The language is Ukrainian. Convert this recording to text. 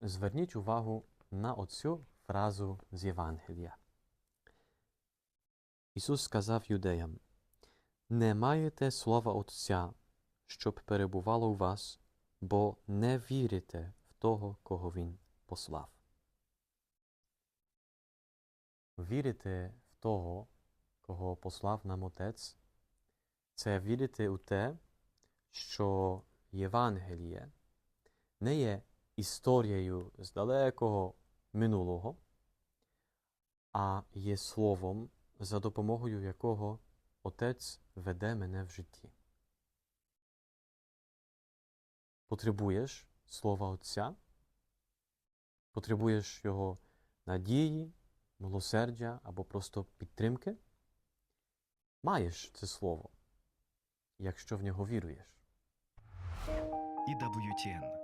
Зверніть увагу на оцю фразу з Євангелія. Ісус сказав юдеям: Не маєте слова Отця, щоб перебувало у вас, бо не вірите в того, кого Він послав. Вірити в того, кого послав нам Отець, це вірити у те, що Євангеліє не є історією з далекого минулого, а є словом, за допомогою якого Отець веде мене в житті. Потребуєш Слова Отця, потребуєш Його надії, милосердя або просто підтримки. Маєш це слово, якщо в нього віруєш. EWTN